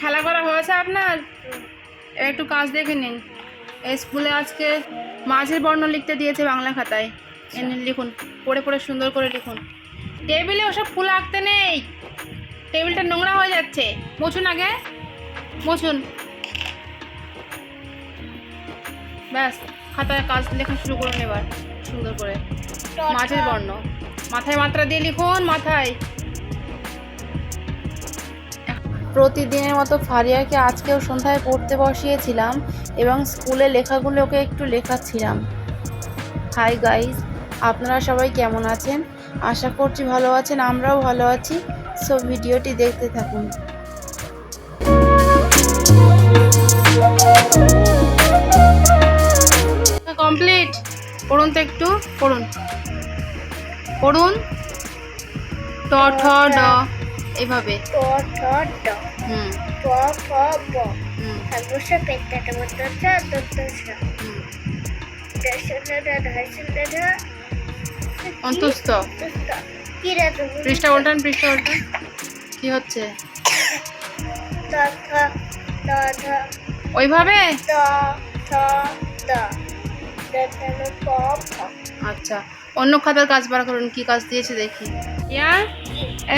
খেলা করা হয়েছে আপনার? একটু কাজ দেখে নিন। এই স্কুলে আজকে মাঝের বর্ণ লিখতে দিয়েছে বাংলা খাতায়। এনে লিখুন পড়ে পড়ে সুন্দর করে লিখুন। টেবিলে ওসব ফুল আঁকতে নেই। টেবিলটা নোংরা হয়ে যাচ্ছে। মুছুন আগে। মুছুন ব্যাস খাতায় কাজ লেখা শুরু করুন এবার সুন্দর করে। মাঝের বর্ণ। মাথায় মাত্রা দিয়ে লিখুন মাথায়। প্রতিদিনের মতো ফারিয়াকে আজকেও সন্ধ্যায় পড়তে বসিয়েছিলাম এবং স্কুলে লেখাগুলোকে একটু লেখাচ্ছিলাম। হাই গাইজ আপনারা সবাই কেমন আছেন? আশা করছি ভালো আছেন, আমরাও ভালো আছি। সো ভিডিওটি দেখতে থাকুন। কমপ্লিট পড়ুন তো একটু, পড়ুন। পড়ুন। ট, ঠ, ড। ঠ ড। হুম। প ফ ব। হুম। অন্তস্থ। কি রে তুমি পৃষ্ঠা উল্টান পৃষ্ঠা উল্টান। কি হচ্ছে? ওইভাবে? আচ্ছা। অন্য খাতার কাজ বার করুন, কি কাজ দিয়েছে দেখি। ইয়ার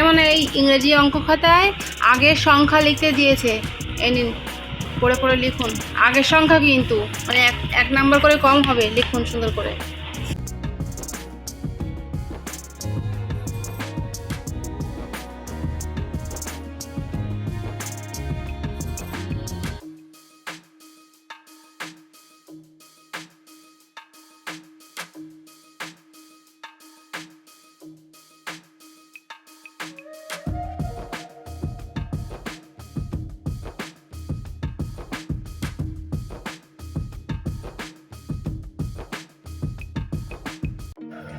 এমন এই ইংরেজি অঙ্ক খাতায় আগের সংখ্যা লিখতে দিয়েছে। এ নিন, পড়ে পড়ে লিখুন। আগের সংখ্যা কিন্তু মানে এক এক নাম্বার করে কম হবে, লিখুন সুন্দর করে।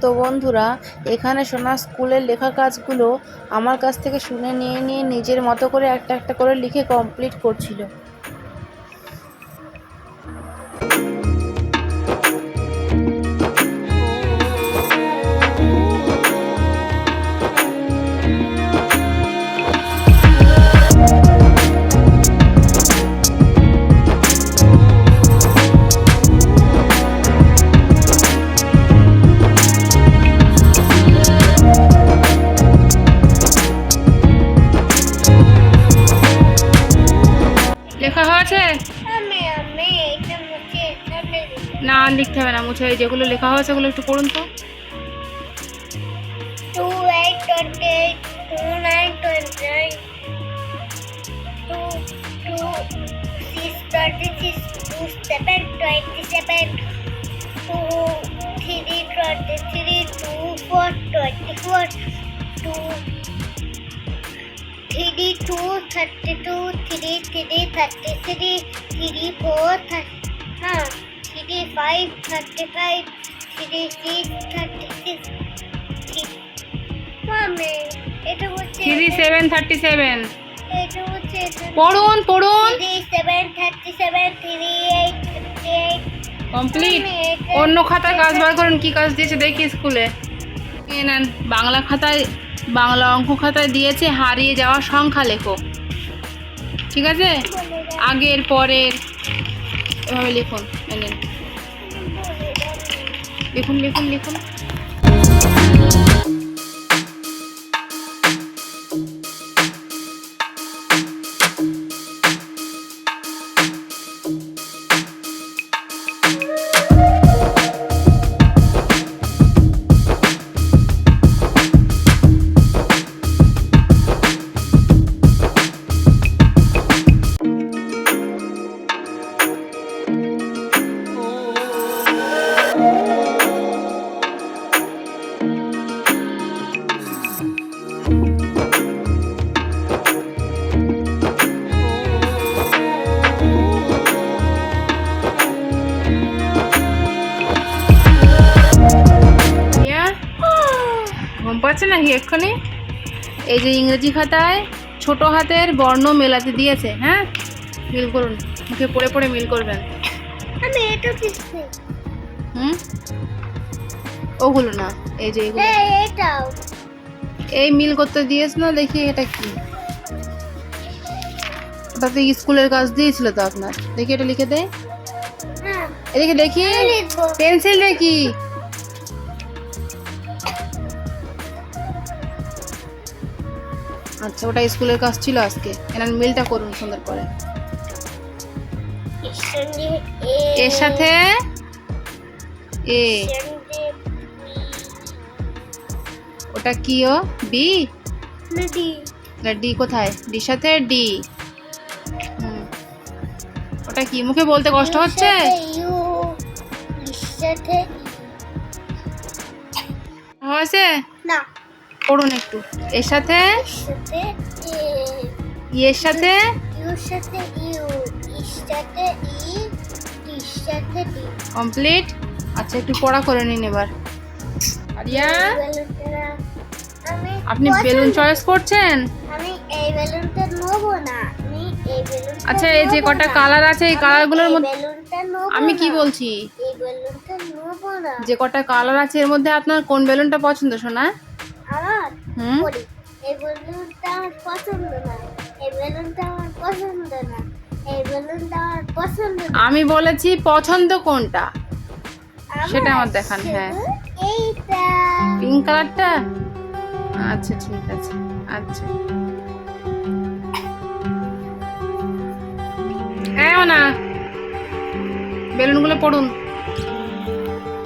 তো বন্ধুরা, এখানে শোনা স্কুলের লেখা কাজগুলো আমার কাছ থেকে শুনে নিয়ে নিয়ে নিজের মতো করে একটা একটা করে লিখে কমপ্লিট করছিল। যেগুলো লেখা হয়েছে সেগুলো একটু পড়ুন তো। Two eight twenty eight two nine twenty nine two two six twenty six two seven twenty seven two three twenty three two four twenty four two three two thirty two three three thirty three three four হ্যাঁ three five thirty five three six thirty six মামে এটা হচ্ছে three seven thirty seven এটা হচ্ছে পড়ুন পড়ুন। Three seven thirty seven three eight fifty eight complete অন্য খাতায় কাজ বার করুন কি কাজ দিয়েছে দেখি স্কুলে। নেন বাংলা খাতায় বাংলা অঙ্ক খাতায় দিয়েছে হারিয়ে যাওয়া সংখ্যা লেখো। ঠিক আছে? আগের পরের এভাবে লিখুন নিন। লিখুন লিখুন লিখুন। পাচ্ছে নাকি এক্ষুনি? এই যে ইংরেজি খাতায় ছোট হাতের বর্ণ মেলাতে দিয়েছে হ্যাঁ? মিল করুন মুখে পড়ে পড়ে মিল করবেন। আমি এটা কিসে হুম? ওগুলো না এই যে এগুলো। এটাও এই মিল করতে দিয়েছ না দেখি এটা কি? ওটা তো স্কুলের কাজ দিয়েছিল তো আপনার। দেখি এটা লিখে দে। হ্যাঁ। এদিকে দেখি। লিখব। পেন্সিল দেখি আচ্ছা ওটা স্কুলের কাজ ছিল আজকে। এনার মিলটা করুন সুন্দর করে এর সাথে এ। ওটা কি ও? বি? নদী ডি। কোথায়? ডির সাথে ডি। ওটা কি? মুখে বলতে কষ্ট হচ্ছে? হয়েছে না পড়ুন একটু। এর সাথে? এর সাথে ইয়ের কমপ্লিট? আচ্ছা একটু পড়া করে নিন এবার। আরিয়া? আপনি বেলুন চয়েস করছেন? আমি এই বেলুনটা নেব না। আমি এই বেলুনটা আচ্ছা এই যে কটা কালার আছে এই কালারগুলোর মধ্যে আমি কি বলছি? এই বেলুনটা নেব না। যে কটা কালার আছে এর মধ্যে আপনার কোন বেলুনটা পছন্দ শোনা হুম? এই বেলুনটা আমার পছন্দ না। এই বেলুনটা আমার পছন্দ না। এই বেলুনটা আমার পছন্দ না। আমি বলেছি পছন্দ কোনটা? সেটা আমার দেখান, হ্যাঁ। এইটা। পিঙ্ক কালারটা? আচ্ছা ঠিক আছে। আচ্ছা। হ্যাঁ না বেলুনগুলো পড়ুন।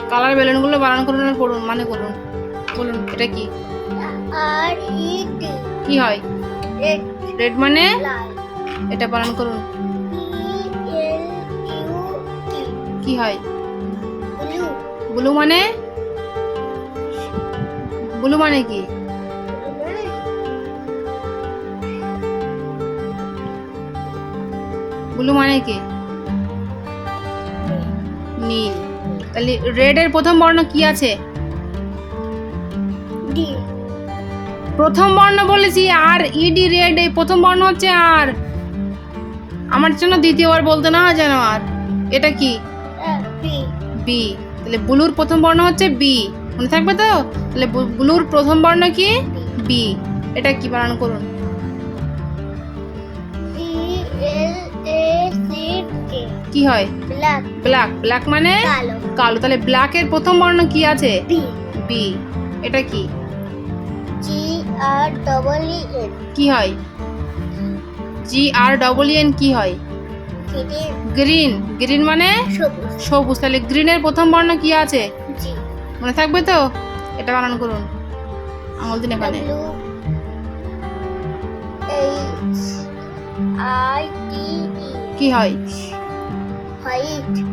কালার বেলুনগুলো বানান করুন আর পড়ুন মানে করুন বলুন এটা কি? আর ই টি কি হয়? রেড রেড মানে? লাল এটা বানান করুন। কি হয়? ব্লু মানে? ব্লু মানে কি? ব্লু মানে কি? নীল। তাহলে রেড এর প্রথম বর্ণ কি আছে? প্রথম বর্ণ বলেছি আর ইডি রেড এই প্রথম বর্ণ হচ্ছে আর। আমার জন্য দ্বিতীয়বার বলতে না যেন আর। এটা কি? বি তাহলে ব্লুর প্রথম বর্ণ হচ্ছে বি মনে থাকবে তো? তাহলে ব্লুর প্রথম বর্ণ কি? বি এটা কি? বানান করুন। সি কে হয়? ব্ল্যাক ব্ল্যাক মানে? কালো। তাহলে ব্ল্যাকের প্রথম বর্ণ কি আছে? বি এটা কি? আর ডবল এন কি হয়? জি আর ডবল এন কি হয়? গ্রিন গ্রিন মানে? সবুজ। তাহলে গ্রিনের প্রথম বর্ণ কি আছে? মনে থাকবে তো? এটা বানান করুন। আঙুল দিন এখানে। টি কি হয়?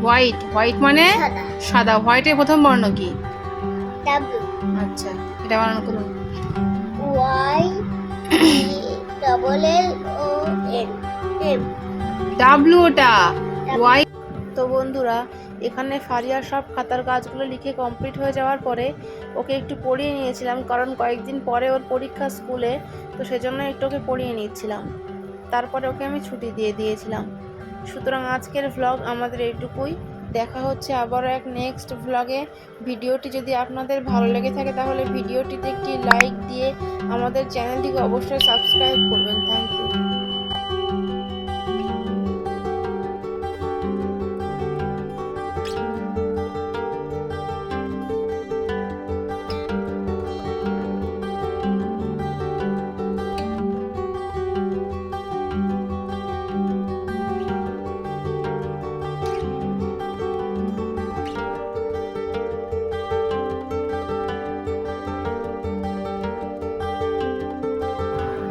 হোয়াইট হোয়াইট মানে? সাদা। সাদা। হোয়াইটের প্রথম বর্ণ কি? আচ্ছা। এটা বানান করুন। Y double L O N M W ওটা ওয়াই তো বন্ধুরা এখানে ফারিয়ার সব খাতার কাজগুলো লিখে কমপ্লিট হয়ে যাওয়ার পরে ওকে একটু পড়িয়ে নিয়েছিলাম কারণ কয়েকদিন পরে ওর পরীক্ষা স্কুলে তো সেজন্য একটু ওকে পড়িয়ে নিচ্ছিলাম। তারপরে ওকে আমি ছুটি দিয়ে দিয়েছিলাম। সুতরাং আজকের ভ্লগ আমাদের এইটুকুই। দেখা হচ্ছে আবারও এক নেক্সট ভ্লগে ভিডিওটি যদি আপনাদের ভালো লেগে থাকে, তাহলে ভিডিওটিতে একটি লাইক দিয়ে আমাদের চ্যানেলটিকে অবশ্যই সাবস্ক্রাইব করবেন।